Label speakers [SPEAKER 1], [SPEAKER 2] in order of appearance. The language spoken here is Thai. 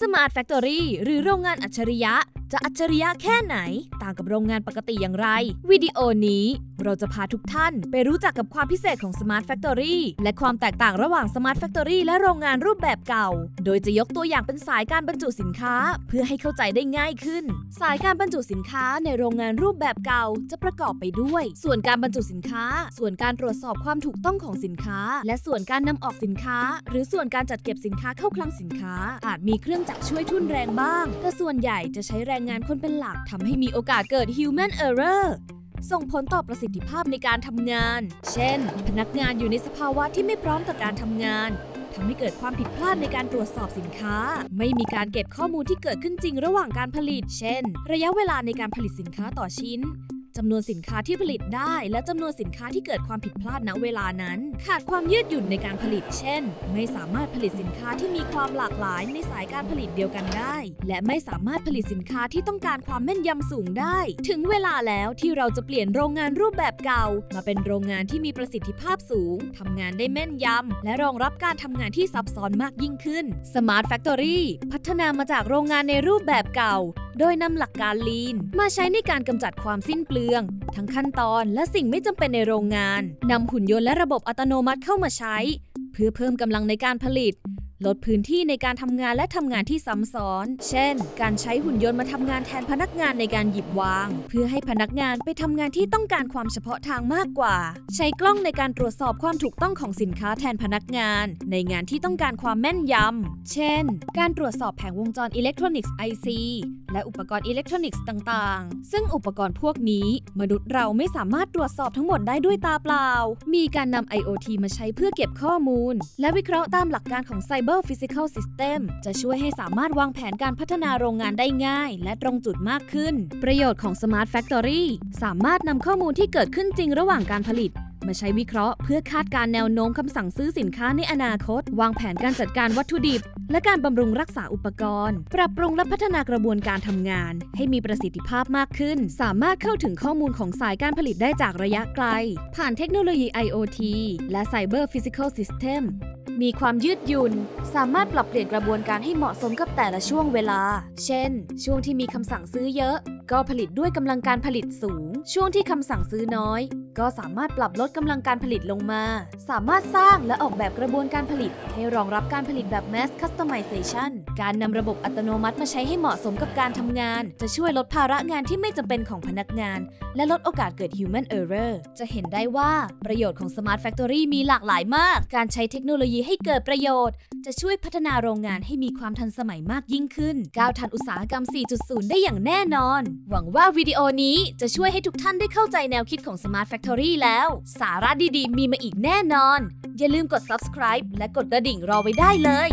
[SPEAKER 1] Smart Factory หรือโรงงานอัจฉริยะ จะอัจฉริยะแค่ไหน ต่างกับโรงงานปกติอย่างไร วิดีโอนี้ เราจะพาทุกท่านไปรู้จักกับความพิเศษของ Smart Factory และความแตกต่างระหว่าง Smart Factory และโรงงานรูปแบบเก่า โดยจะยกตัวอย่างเป็นสายการบรรจุสินค้า เพื่อให้เข้าใจได้ง่ายขึ้น สายการบรรจุสินค้าในโรงงานรูปแบบเก่าจะประกอบไปด้วย ส่วนการบรรจุสินค้า ส่วนการตรวจสอบความถูกต้องของสินค้า และส่วนการนำออกสินค้า หรือส่วนการจัดเก็บสินค้าเข้าคลังสินค้า อาจมีเครื่องจักรช่วยทุ่นแรงบ้าง แต่ส่วนใหญ่จะใช้แรงงานคนเป็นหลักทำให้มีโอกาสเกิด human error ส่งผลต่อประสิทธิภาพในการทำงาน เช่น พนักงานอยู่ในสภาวะที่ไม่พร้อมต่อการทำงานทำให้เกิดความผิดพลาดในการตรวจสอบสินค้า ไม่มีการเก็บข้อมูลที่เกิดขึ้นจริงระหว่างการผลิต เช่น ระยะเวลาในการผลิตสินค้าต่อชิ้น จำนวนสินค้าที่ผลิตได้ และจำนวนสินค้าที่เกิดความผิดพลาดณเวลานั้น ขาดความยืดหยุ่นในการผลิต เช่น ไม่สามารถผลิตสินค้าที่มีความหลากหลายในสายการผลิตเดียวกันได้ และไม่สามารถผลิตสินค้าที่ต้องการความแม่นยำสูงได้ ถึงเวลาแล้วที่เราจะเปลี่ยนโรงงานรูปแบบเก่า มาเป็นโรงงานที่มีประสิทธิภาพสูงทำงานได้แม่นยำและรองรับการทำงานที่ซับซ้อนมากยิ่งขึ้น Smart Factory พัฒนามาจากโรงงานในรูปแบบเก่า โดยนำหลักการ Lean มาใช้ในการกำจัดความสิ้นเปลืองทั้งขั้นตอนและสิ่งไม่จำเป็นในโรงงานนำหุ่นยนต์และระบบอัตโนมัติเข้ามาใช้ เพื่อเพิ่มกำลังในการผลิต ลดพื้นที่ในการทำงานและทำงานที่ซ้ำซ้อน เช่น การใช้หุ่นยนต์มาทำงานแทนพนักงานในการหยิบวาง เพื่อให้พนักงานไปทำงานที่ต้องการความเฉพาะทางมากกว่า ใช้กล้องในการตรวจสอบความถูกต้องของสินค้าแทนพนักงาน ในงานที่ต้องการความแม่นยำ เช่น การตรวจสอบแผงวงจรอิเล็กทรอนิกส์ IC และอุปกรณ์อิเล็กทรอนิกส์ต่างๆ ซึ่งอุปกรณ์พวกนี้ มนุษย์เราไม่สามารถตรวจสอบทั้งหมดได้ด้วยตาเปล่า มีการนำ IoT มาใช้เพื่อเก็บข้อมูล และวิเคราะห์ตามหลักการของไซ Cyber Physical System จะช่วยให้สามารถวางแผนการพัฒนาโรงงานได้ง่าย และตรงจุดมากขึ้น ประโยชน์ของ Smart Factory สามารถนำข้อมูลที่เกิดขึ้นจริงระหว่างการผลิตมาใช้วิเคราะห์เพื่อคาดการแนวโน้มคำสั่งซื้อสินค้าในอนาคต วางแผนการจัดการวัตถุดิบ และการบำรุงรักษาอุปกรณ์ ปรับปรุงและพัฒนากระบวนการทำงาน ให้มีประสิทธิภาพมากขึ้น สามารถเข้าถึงข้อมูลของสายการผลิตได้จากระยะไกล ผ่านเทคโนโลยี IoT และ Cyber Physical System มีความยืดหยุ่น สามารถปรับเปลี่ยนกระบวนการให้เหมาะสมกับแต่ละช่วงเวลา เช่น ช่วงที่มีคำสั่งซื้อเยอะ ก็ผลิตด้วยกำลังการผลิตสูง ช่วงที่คำสั่งซื้อน้อย ก็สามารถปรับลดกำลังการผลิตลงมา สามารถสร้างและออกแบบกระบวนการผลิต ให้รองรับการผลิตแบบ mass customization การนำระบบอัตโนมัติมาใช้ให้เหมาะสมกับการทำงาน จะช่วยลดภาระงานที่ไม่จำเป็นของพนักงาน และลดโอกาสเกิด human error จะเห็นได้ว่าประโยชน์ของ Smart Factory มีหลากหลายมาก การใช้เทคโนโลยีให้เกิดประโยชน์ จะช่วยพัฒนาโรงงานให้มีความทันสมัยมากยิ่งขึ้นก้าวทันอุตสาหกรรม 4.0 ได้อย่างแน่นอนหวังว่าวิดีโอนี้จะช่วยให้ทุกท่านได้เข้าใจแนวคิดของ Smart Factory แล้ว สาระดีๆ มีมาอีกแน่นอน อย่าลืมกด subscribe และกดกระดิ่งรอไว้ได้เลย